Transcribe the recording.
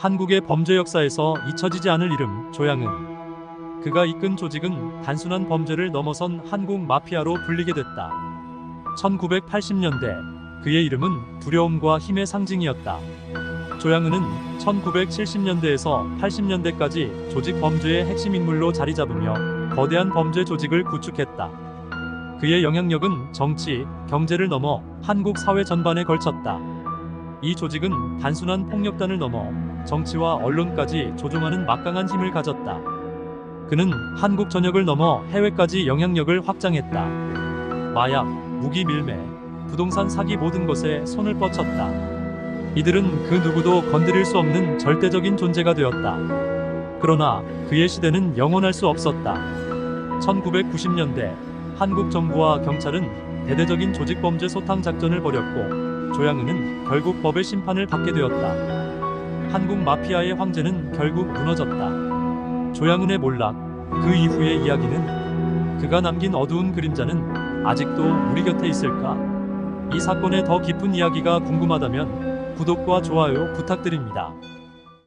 한국의 범죄 역사에서 잊혀지지 않을 이름 조양은 그가 이끈 조직은 단순한 범죄를 넘어선 한국 마피아로 불리게 됐다. 1980년대 그의 이름은 두려움과 힘의 상징이었다. 조양은은 1970년대에서 80년대까지 조직 범죄의 핵심 인물로 자리 잡으며 거대한 범죄 조직을 구축했다. 그의 영향력은 정치, 경제를 넘어 한국 사회 전반에 걸쳤다. 이 조직은 단순한 폭력단을 넘어 정치와 언론까지 조종하는 막강한 힘을 가졌다. 그는 한국 전역을 넘어 해외까지 영향력을 확장했다. 마약, 무기 밀매, 부동산 사기 모든 것에 손을 뻗쳤다. 이들은 그 누구도 건드릴 수 없는 절대적인 존재가 되었다. 그러나 그의 시대는 영원할 수 없었다. 1990년대 한국 정부와 경찰은 대대적인 조직 범죄 소탕 작전을 벌였고 조양은은 결국 법의 심판을 받게 되었다. 한국 마피아의 황제는 결국 무너졌다. 조양은의 몰락, 그 이후의 이야기는 그가 남긴 어두운 그림자는 아직도 우리 곁에 있을까? 이 사건의 더 깊은 이야기가 궁금하다면 구독과 좋아요 부탁드립니다.